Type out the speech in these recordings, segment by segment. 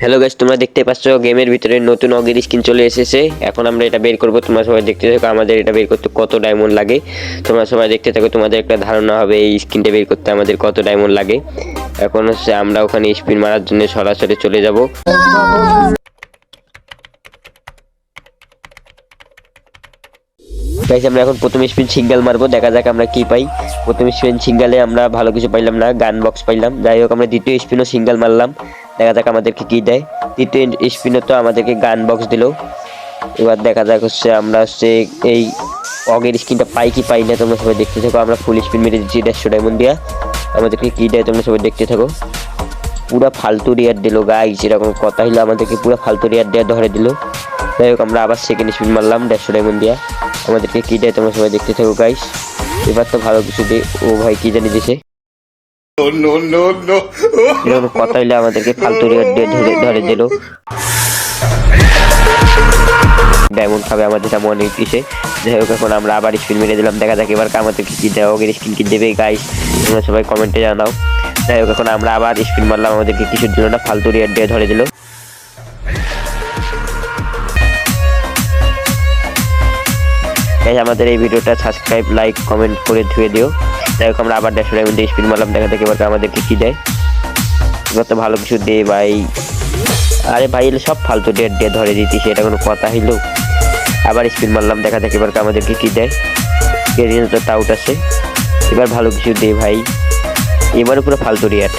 Hello guys তোমরা দেখতে পাচ্ছ গেমের ভিতরে নতুন অগের স্কিন চলে এসেছে। এখন আমরা এটা বের করব। তোমরা সবাই দেখতে থাকো, আমাদের এটা বের করতে কত ডায়মন্ড লাগে। তোমরা সবাই দেখতে থাকো, তোমাদের একটা ধারণা হবে এই স্কিনটা বের করতে আমাদের কত ডায়মন্ড লাগে। এখন হচ্ছে আমরা ওখানে স্পিন মারার জন্য সরাসরি চলে যাব। গাইস আমরা এখন প্রথম স্পিন সিঙ্গেল মারবো। দেখা যাক আমরা কি পাই। প্রথম স্পিন সিঙ্গেলে আমরা ভালো কিছু পাইলাম না গান বক্স পাইলাম। যাই হোক, আমরা দ্বিতীয় স্পিনও সিঙ্গেল মারলাম। দেখা যাক আমাদেরকে কি দেয়। তৃতীয় স্পিনও তো আমাদেরকে গান বক্স দিল। এবার দেখা যাক হচ্ছে আমরা হচ্ছে এই অগের স্কিনটা পাই কি পাই না তোমরা সবাই দেখতে থাকো। আমরা ফুল স্পিন মেরে দিচ্ছি দেড়শো ডায়মন্ড দিয়া। আমাদেরকে কি দেয় তোমরা সবাই দেখতে থাকো। পুরা ফালতু রিয়ার দিল গাই যেরকম কথা হইল আমাদেরকে পুরা ফালতু রিয়ার দেওয়া ধরে দিল। যাই হোক, আমরা আবার সেকেন্ড স্পিন মারলাম দেড়শো ডায়মন্ড দিয়া। আমাদেরকে কি দেয় তোমরা সবাই দেখতে থাকো গাইস এবার তো ভালো কিছু দে ও ভাই কি জানি দিছে। এরকম কথা হইলে আমাদেরকে ফালতু দিয়ে ধরে ধরে দিল। ডায়মন্ড খাবে আমাদের এটা মনে হইতেছে। যাই হোক, এখন আমরা আবার স্পিন মেরে দিলাম। দেখা যাক এবার আমাদেরকে কি দেওয়া ওকে স্কিন কি দেবে গাইস তোমরা সবাই কমেন্টে জানাও। যাই হোক, এখন আমরা আবার স্পিন মারলাম। আমাদেরকে কিছুর জন্য না, ফালতু রিয়ার দিয়ে ধরে দিল। গাইস আমাদের এই ভিডিওটা সাবস্ক্রাইব লাইক কমেন্ট করে ধুয়ে দিও। যাই হোক আমরা আবার দেড়শো ডায়মন্ড স্পিন মারলাম দেখা যাক এবার আমাদেরকে কি দেয়। এবার তো ভালো কিছু দে ভাই। আরে ভাই, এগুলো সব ফালতু ডেট দিয়ে ধরে দিতিস, এটা কোনো কথা হইল। আবার স্পিন মারলাম, দেখা যাক এবার আমাদেরকে কি দেয়। কেরিয়ান তো টাউট আছে। এবার ভালো কিছু দে ভাই। এবারও পুরো ফালতু রিয়াট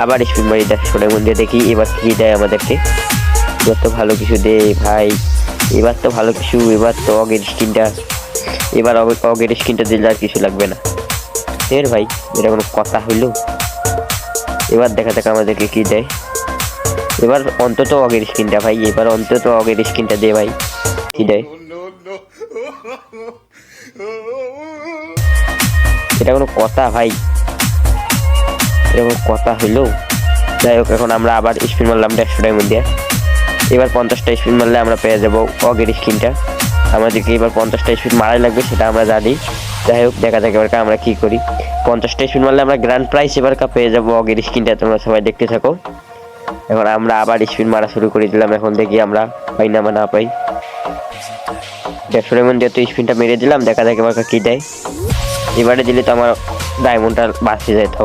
আবার স্পিন মারি দেখ সোনার মন্দিরে দেখি, এবার কি দেয় আমাদেরকে। এবার তো ভালো কিছু দে ভাই। এবার তো ভালো কিছু, এবার তো অগের স্কিনটা এবার অগ- অগের স্কিনটা দিলে আর কিছু লাগবে না। এর ভাই, এটা কোনো কথা হইল? এবার দেখা যাক আমাদেরকে কি দেয়। এবার অন্তত অগের স্কিনটা ভাই, এবার অন্তত অগের স্কিনটা দে ভাই। কি দেয়. এটা কোনো কথা ভাই। এটা কোনো কথা হইল? যাই হোক, এখন আমরা আবার স্পিন মারলাম দেড়শো টাইম দিয়ে। এবার পঞ্চাশটা স্পিন মারলে আমরা পেয়ে যাব অগের স্কিনটা। আমাদেরকে এবার পঞ্চাশটা স্পিন মারাই লাগবে, সেটা আমরা জানি। যাই হোক, দেখা যাক এবার আমরা কি করি। পঞ্চাশটা স্পিন মারলে আমরা গ্র্যান্ড প্রাইস এবার কা পেয়ে যাব অগের স্কিনটা তোমরা সবাই দেখতে থাকো। এখন আমরা আবার স্পিন মারা শুরু করে দিলাম, এখন দেখি আমরা পাই না বা না পাই। দেড়শো টাইম দিয়ে তো স্পিনটা মেরে দিলাম, দেখা যাক এবার কি দেয়। এবারে দিলে তো আমার ডায়মন্ডটা বাঁচে যেত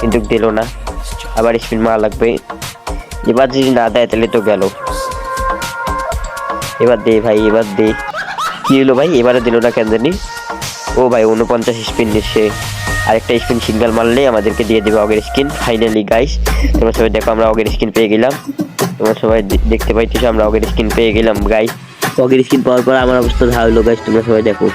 কিন্তু দিল না। আবার স্পিন মারা লাগবে। এবার যদি না দেয়, তাহলে তো গেল। এবার দে ভাই, এবার দে। কি হলো ভাই? এবারে দিল না কেন জানি? ও ভাই উনপঞ্চাশ স্পিন সে আরেকটা স্পিন সিঙ্গেল মারলেই আমাদেরকে দিয়ে দেবে অগের স্কিন। ফাইনালি গাইস তোমার সবাই দেখো, আমরা অগের স্কিন পেয়ে গেলাম। তোমার সবাই দেখতে পাইতেছো, আমরা অগের স্কিন পেয়ে গেলাম গাইস অগের স্কিন পাওয়ার পর আমার অবস্থা ধারলো গাইস তোমরা সবাই দেখো।